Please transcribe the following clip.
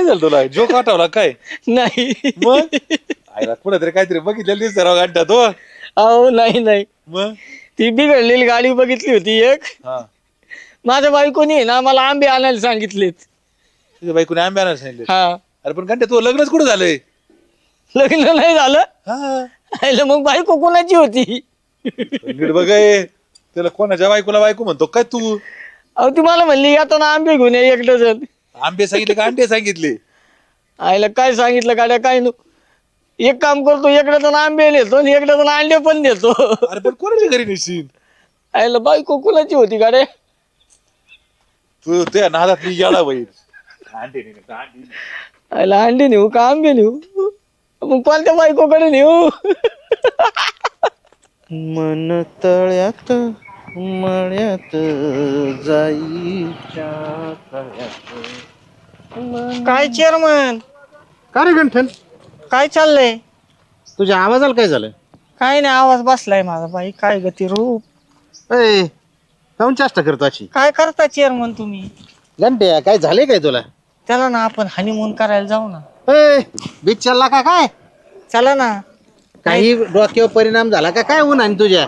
काय झालं तुला? जोक आठवला काय? नाही. मग? आईला काहीतरी बघितलेलं दिसतं राव गाड्यात तो अहो नाही नाही. मग? ती बिघडलेली गाडी बघितली होती एक. हा. माझ्या बायकोनी आहे ना मला आंबे आणायला सांगितलेत. तुझ्या बायकोने आंबे आणायला सांगितले हा. अरे पण घंटे तू लग्नच कुठं झालंय? लग्न नाही झालं. हा. आईला मग बायको कोणाची होती? नीट बघाय त्याला कोणाच्या बायकोला बायको म्हणतो काय तू? अहो ती मला म्हणली येताना आंबे घेऊन ये एक डझन. आंबे सांगितले का अंडे सांगितले? आईला काय सांगितलं गाड्या काय नु एक काम करतो एक डझन आंबे नेतो आणि एक डझन अंडे पण देतो अरे पण कोणाच्या घरी नेशील? आईला बायको कोणाची होती गाड्या? तू त्या नादातली याडा बाई. अंडे नाही, अंडे नाही. आईला अंडे नेऊ का आंबे नेऊ? मग कोणत्या बायकोकडे नेऊ? मन तळ्यात मळ्यात जाईच्या तळ्यात काय चेअरमन का रे गंठन? काय चाललंय? तुझ्या आवाजाला काय झालं? काय नाही आवाज बसलाय माझा बाई. काय गती रूप? ए काऊन चेष्टा करतो अशी? काय करता चेअरमन तुम्ही? गंट्या काय झाले काय तुला? चला ना आपण हनीमून करायला जाऊ ना. ए बीच चालला का काय? चला ना. काही डोक्यावर परिणाम झाला का? काय उन्हाने तुझ्या?